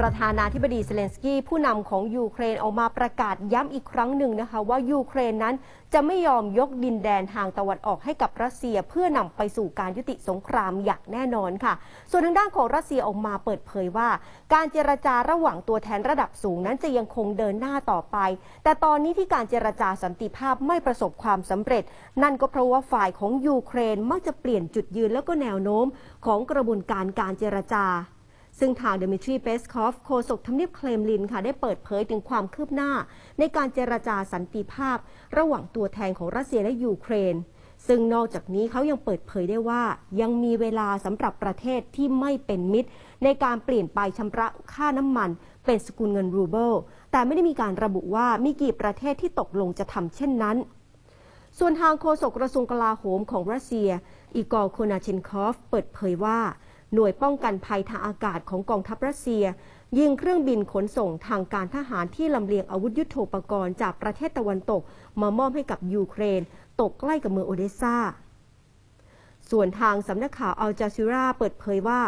ประธานาธิบดีเซเลนสกี้ผู้นำของยูเครนออกมาประกาศย้ำอีกครั้งหนึ่งนะคะ ว่ายูเครนนั้นจะไม่ยอมยกดินแดนทางตะวันออกให้กับรัสเซีย เพื่อนำไปสู่การยุติสงครามอย่างแน่นอนค่ะ ส่วนทางด้านของรัสเซียออกมาเปิดเผยว่า การเจรจาระหว่างตัวแทนระดับสูงนั้นจะยังคงเดินหน้าต่อไป แต่ตอนนี้ที่การเจรจาสันติภาพไม่ประสบความสำเร็จ นั่นก็เพราะว่าฝ่ายของยูเครนมักจะเปลี่ยนจุดยืนแล้วก็แนวโน้มของกระบวนการการเจรจา ซึ่งทางเดมิทรีเปสคอฟโฆษกทำเนียบเคลมลินค่ะได้เปิดเผยถึงความคืบหน้า ในการเจรจาสันติภาพ ระหว่างตัวแทนของรัสเซียและยูเครน ซึ่งนอกจากนี้เขายังเปิดเผยได้ว่า ยังมีเวลาสำหรับประเทศที่ไม่เป็นมิตร ในการเปลี่ยนไปชำระค่าน้ำมันเป็นสกุลเงินรูเบิลแต่ไม่ได้มีการระบุว่ามีกี่ประเทศที่ตกลงจะทำเช่นนั้น ส่วนทางโฆษกกระทรวงกลาโหมของรัสเซีย อีกอร์โคนาเชนคอฟ เปิดเผยว่า หน่วยป้องกันภัยทางอากาศของกองทัพรัสเซีย ยิงเครื่องบินขนส่งทางการทหารที่ลำเลียงอาวุธยุโทโธปกรณ์จากประเทศตะวันตก มามอบให้กับยูเครน ตกใกล้กับเมืองโอเดสซาส่วนทางสำนักข่าวอัลจาซิราเปิดเผยว่า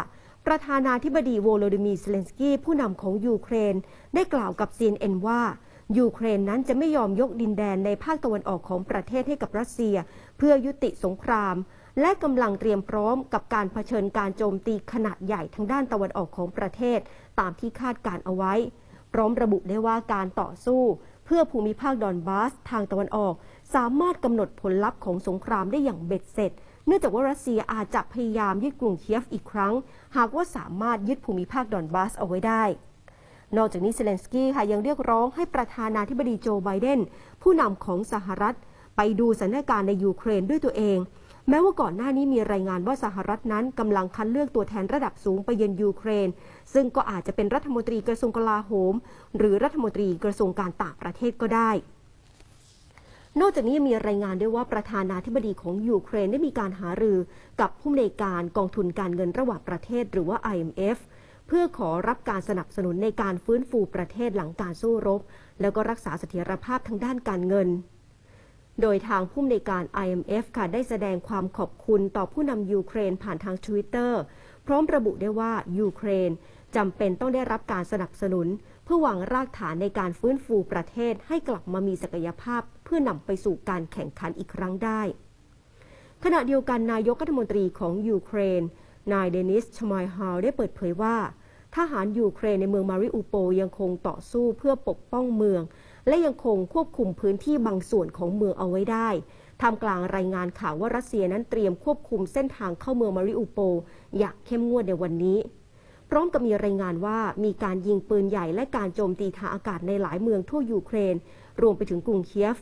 ประธานาธิบดีโวโลดิมีร์เซเลนสกี้ผู้นำของยูเครน ได้กล่าวกับ CNN ว่ายูเครนนั้นจะไม่ยอมยกดินแดนในภาคตะวันออกของประเทศให้กับรัสเซีย เพื่อยุติสงคราม และกำลังเตรียมพร้อมกับการเผชิญการโจมตีขนาดใหญ่ทางด้านตะวันออกของประเทศ ตามที่คาดการเอาไว้ พร้อมระบุได้ว่าการต่อสู้ เพื่อภูมิภาคดอนบาสทางตะวันออก สามารถกำหนดผลลัพธ์ของสงครามได้อย่างเบ็ดเสร็จ เนื่องจากว่ารัสเซียอาจจะพยายามยึดกรุงเคียฟอีกครั้ง หากว่าสามารถยึดภูมิภาคดอนบาสเอาไว้ได้นอกจากนี้เซเลนสกี้ค่ะยังเรียกร้องให้ประธานาธิบดีโจไบเดนผู้นำของสหรัฐ ไปดูสถานการณ์ในยูเครนด้วยตัวเอง แม้ว่าก่อนหน้านี้มีรายงานว่าสหรัฐนั้นกำลังคัดเลือกตัวแทนระดับสูงไปเยือนยูเครน ซึ่งก็อาจจะเป็นรัฐมนตรีกระทรวงกลาโหม หรือรัฐมนตรีกระทรวงการต่างประเทศก็ได้ นอกจากนี้มีรายงานด้วยว่าประธานาธิบดีของยูเครนได้มีการหารือกับผู้อำนการกองทุนการเงินระหว่างประเทศหรือว่า IMF เพื่อขอรับการสนับสนุนในการฟื้นฟูประเทศหลังการสู้รบ แล้วก็รักษาเสถียรภาพทางด้านการเงิน โดยทางผู้อำนวยการ IMF ค่ะได้แสดงความขอบคุณต่อผู้นำยูเครนผ่านทาง Twitter พร้อมระบุได้ว่ายูเครนจำเป็นต้องได้รับการสนับสนุน เพื่อวางรากฐานในการฟื้นฟูประเทศให้กลับมามีศักยภาพ เพื่อนำไปสู่การแข่งขันอีกครั้งได้ ขณะเดียวกันนายกรัฐมนตรีของยูเครน นายเดนิสชมายฮาวได้เปิดเผยว่า ทหารยูเครนในเมืองมาริอูโปยังคงต่อสู้เพื่อปกป้องเมือง และยังคงควบคุมพื้นที่บางส่วนของเมืองเอาไว้ได้ทำกลางรายงานข่าวว่ารัสเซียนั้นเตรียมควบคุมเส้นทางเข้าเมืองมาริอูโป อย่างเข้มงวดในวันนี้ พร้อมกับมีรายงานว่ามีการยิงปืนใหญ่และการโจมตีทางอากาศในหลายเมืองทั่วยูเครน รวมไปถึงกรุงเคียฟ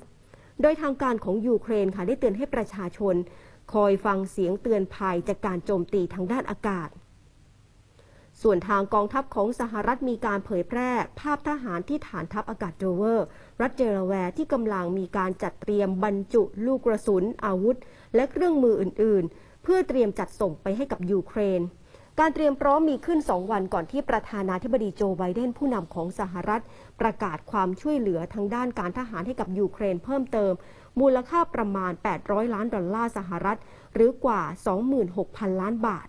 โดยทางการของยูเครนค่ะได้เตือนให้ประชาชน คอยฟังเสียงเตือนภัยจากการโจมตีทางด้านอากาศ ส่วนทางกองทัพของสหรัฐมีการเผยแพร่ภาพทหารที่ฐานทัพอากาศโดเวอร์ รัฐเจลาแวร์ที่กำลังมีการจัดเตรียมบรรจุลูกกระสุน อาวุธ และเครื่องมืออื่น ๆ เพื่อเตรียมจัดส่งไปให้กับยูเครน การเตรียมพร้อมมีขึ้น 2 วันก่อนที่ประธานาธิบดีโจไบเดนผู้นำของสหรัฐ ประกาศความช่วยเหลือทางด้านการทหารให้กับยูเครนเพิ่มเติม มูลค่าประมาณ 800 ล้านดอลลาร์สหรัฐ หรือกว่า 26,000 ล้านบาท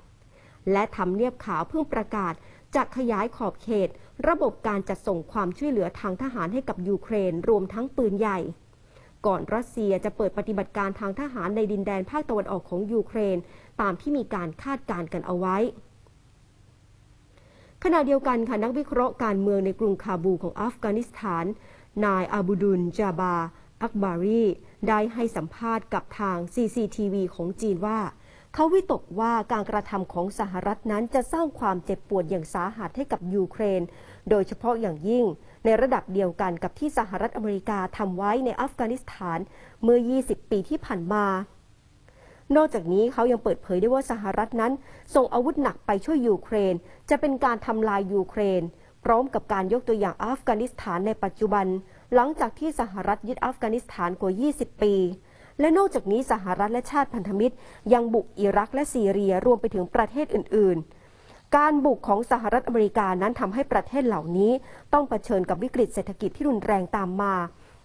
และทำเนียบขาวเพิ่งประกาศจะขยายขอบเขต ระบบการจัดส่งความช่วยเหลือทางทหารให้กับยูเครนรวมทั้งปืนใหญ่ ก่อนรัสเซียจะเปิดปฏิบัติการทางทหารในดินแดนภาคตะวันออกของยูเครน ตามที่มีการคาดการณ์กันเอาไว้ ขณะเดียวกันค่ะนักวิเคราะห์การเมืองในกรุงคาบูของอัฟกานิสถาน นายอาบูดุลจาบาอักบารีได้ให้สัมภาษณ์กับทาง CCTV ของจีนว่า เขาวิตกว่าการกระทำของสหรัฐนั้นจะสร้างความเจ็บปวดอย่างสาหัสให้กับยูเครน โดยเฉพาะอย่างยิ่ง ในระดับเดียวกันกับที่สหรัฐอเมริกาทำไว้ในอัฟกานิสถานเมื่อ 20 ปีที่ผ่านมานอกจากนี้เขายังเปิดเผยได้ว่าสหรัฐนั้น ส่งอาวุธหนักไปช่วยยูเครน จะเป็นการทำลายยูเครน พร้อมกับการยกตัวอย่างอัฟกานิสถานในปัจจุบัน หลังจากที่สหรัฐยึดอัฟกานิสถานกว่า 20 ปี และนอกจากนี้สหรัฐและชาติพันธมิตร ยังบุกอิรักและซีเรียรวมไปถึงประเทศอื่น ๆการบุกของสหรัฐอเมริกานั้นทำให้ประเทศเหล่านี้ ต้องเผชิญกับวิกฤตเศรษฐกิจที่รุนแรงตามมา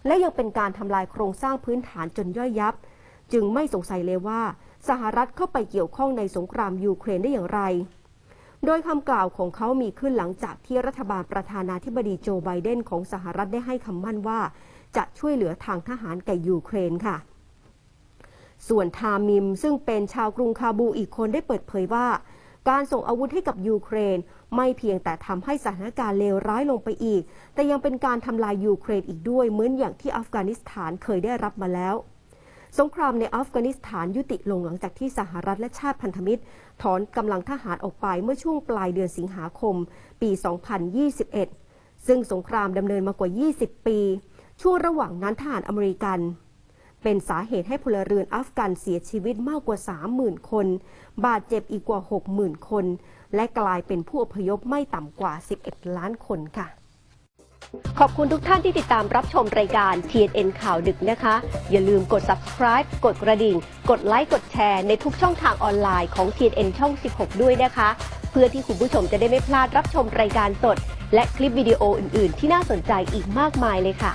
และยังเป็นการทำลายโครงสร้างพื้นฐานจนย่อยยับ จึงไม่สงสัยเลยว่า สหรัฐเข้าไปเกี่ยวข้องในสงครามยูเครนได้อย่างไร โดยคำกล่าวของเขามีขึ้นหลังจากที่รัฐบาลประธานาธิบดีโจไบเดนของสหรัฐได้ให้คำมั่นว่า จะช่วยเหลือทางทหารแก่ยูเครนค่ะ ส่วนทามิมซึ่งเป็นชาวกรุงคาบูอีกคนได้เปิดเผยว่า การส่งอาวุธให้กับยูเครน ไม่เพียงแต่ทำให้สถานการณ์เลวร้ายลงไปอีก แต่ยังเป็นการทำลายยูเครนอีกด้วยเหมือนอย่างที่อัฟกานิสถานเคยได้รับมาแล้วสงครามในอัฟกานิสถานยุติลงหลังจากที่สหรัฐและชาติพันธมิตร ถอนกำลังทหารออกไปเมื่อช่วงปลายเดือนสิงหาคม ปี 2021 ซึ่งสงครามดำเนินมากว่า 20 ปี ช่วงระหว่างนั้นทหารอเมริกัน เป็นสาเหตุให้พลเรือนอัฟกันเสียชีวิตมากกว่า 30,000 คน บาดเจ็บอีกกว่า 60,000 คน และกลายเป็นผู้อพยพไม่ต่ำกว่า 11 ล้านคนค่ะ ขอบคุณทุกท่านที่ติดตามรับชมรายการ TNN ข่าวดึกนะคะ อย่าลืมกด subscribe กดกระดิ่ง กดไลค์กดแชร์ในทุกช่องทางออนไลน์ของ TNN ช่อง 16 ด้วยนะคะ เพื่อที่คุณผู้ชมจะได้ไม่พลาดรับชมรายการสด และคลิปวิดีโออื่น ๆ ที่น่าสนใจอีกมากมายเลยค่ะ